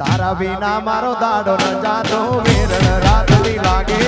તારા વિના મારો દાડો ન જાતો. વેરણ રાતની લાગે.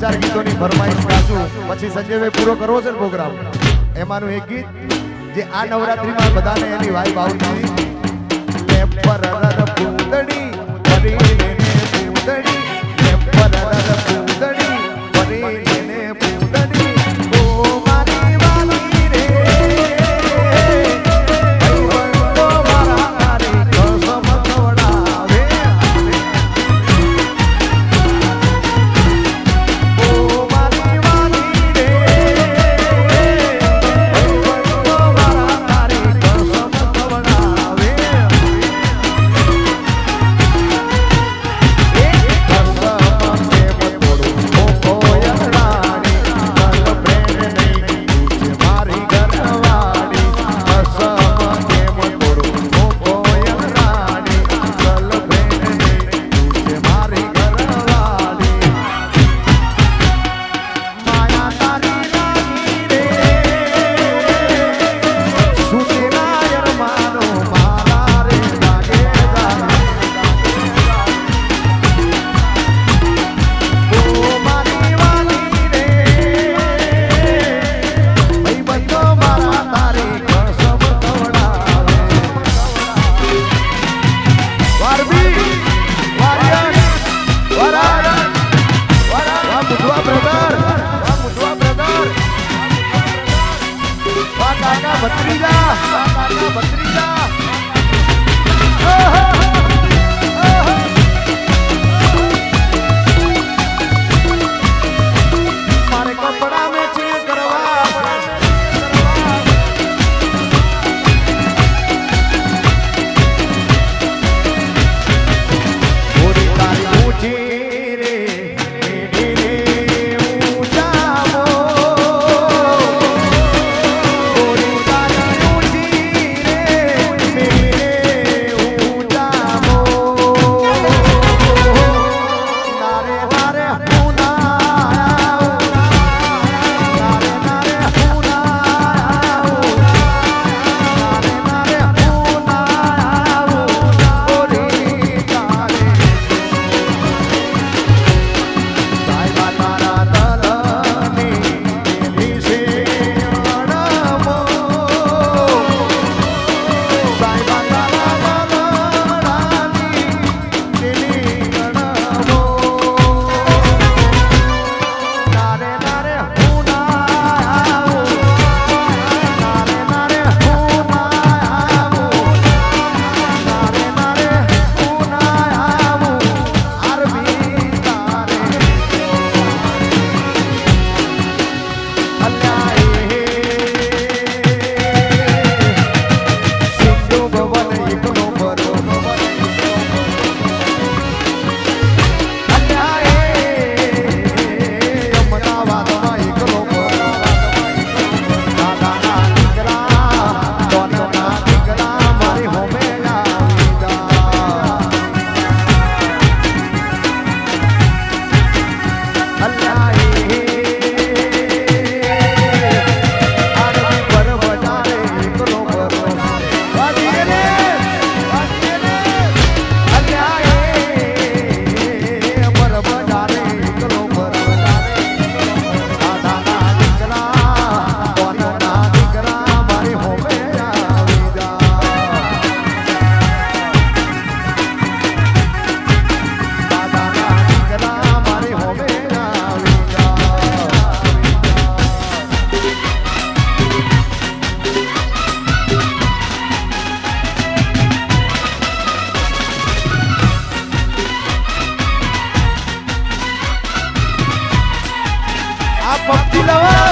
ચાર ગીતોની ફરમાઈશ ગાશું પછી સંજયભાઈ પૂરો કરવો છે ને પ્રોગ્રામ? એમાંનું એક ગીત જે આ નવરાત્રીમાં બધાને એની વાઈફ આવતી భక్తులవా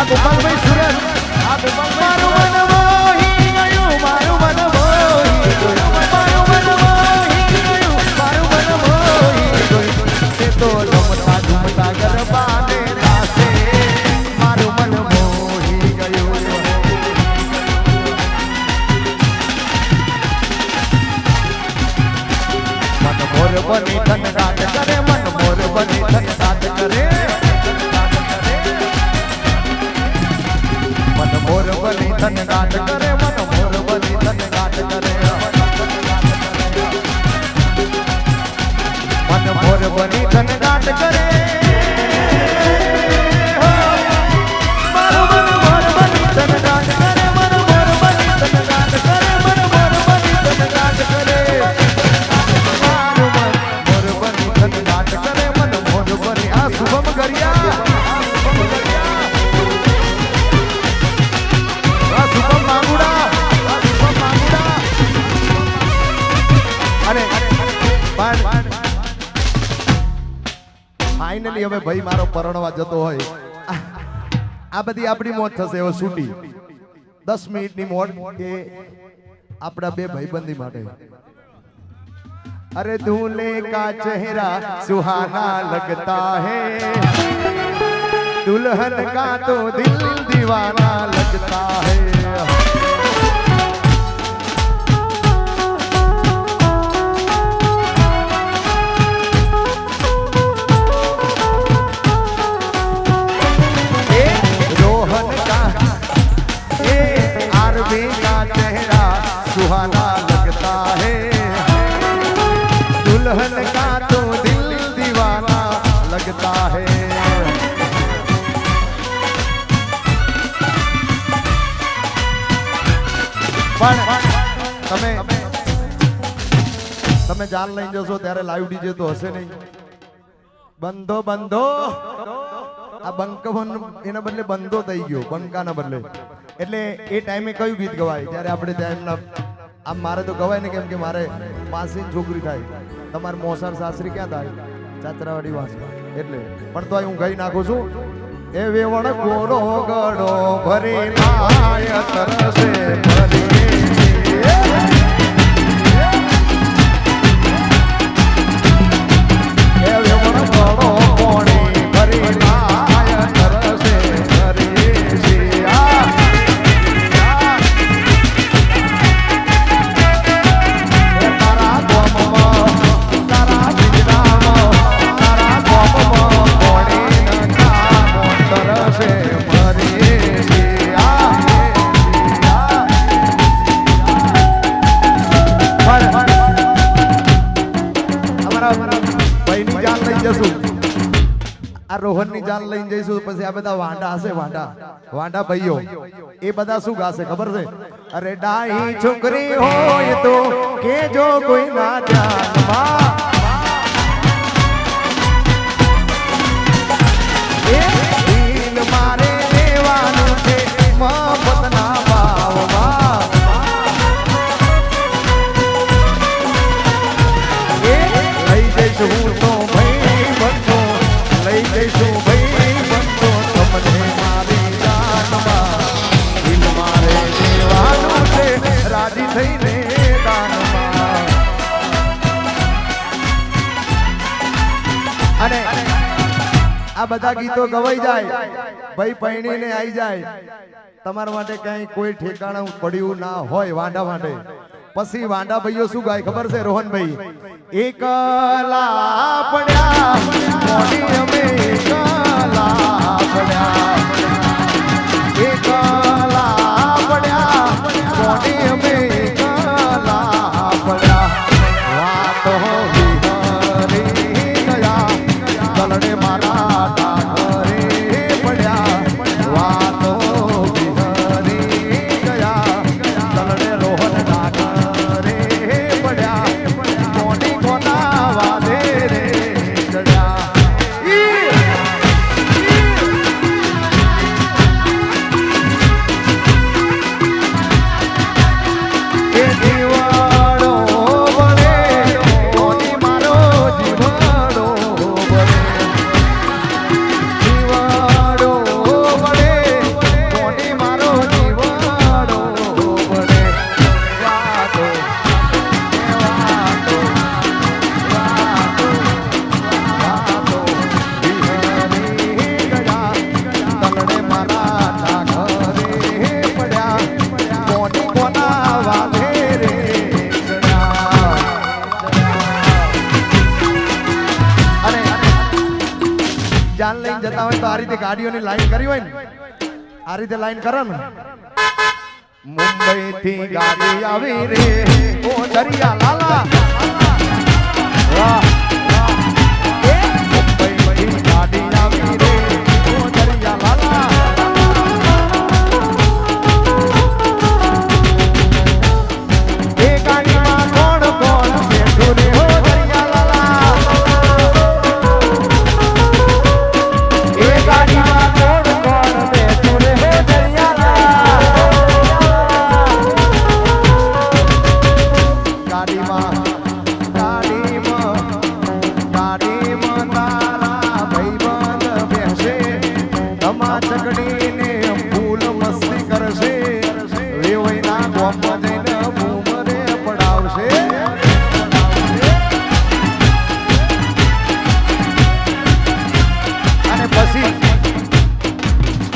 આ ગોપાલભાઈ સુરત આ ગોપાલ કોઈ ભાઈ મારો પરણવા જતો હોય. આ બધી આપણી મોત થશે એવો છૂટી દસ મિનિટની મોજ કે આપણા બે ભાઈબંધી માટે. અરે ધૂલે કા ચહેરા સુહાના લગતા હે. દુલ્હન કા તો દિલ દીવાના લગતા હે. सुहाना लगता है दुल्हन का तो दिल दीवाना लगता है પણ તમે તમે જાન લઈને જશો ત્યારે લાઈવ ડીજે તો હશે નહીં બંધો બંધો આ બંકવન એના બદલે બંધો થઈ ગયો બંકાના બદલે એટલે એ ટાઈમે કયું ગીત ગવાય? ત્યારે આપણે ટાઈમના આમ મારે તો ગવાય ને કેમ કે મારે માસી છોકરી થાય. તમારે મોસાર સાસરી ક્યાં થાય? ચાતરાવાડી વાસ એટલે પણ તો હું ગઈ નાખું છું. એ વેવણ કોરો ગળો ભરી ભરી પછી આ બધા વાંડા હશે વાંડા વાંડા ભાઈઓ એ બધા શું ગાશે ખબર છે અરે ડાહી છોકરી હોય તો કેજો કોઈ ના ધ્યાનમાં મારે લેવાનું છે હું તો ભાઈ બંધો લઈ જઈશું બધા ગીતો ગવાઈ જાય. ભાઈ પૈણીને આવી જાય. તમારા માટે કઈ કોઈ ઠેકાણું પડ્યું ના હોય વાંડા માટે પછી વાંડા ભાઈઓ શું ગાય? ખબર છે? રોહનભાઈ. એકલા ગાડીઓની લાઈન કરી હોય ને, આ રીતે લાઈન કરો ને મુંબઈ થી ગાડી આવી રે, ઓ દરિયા લાલા.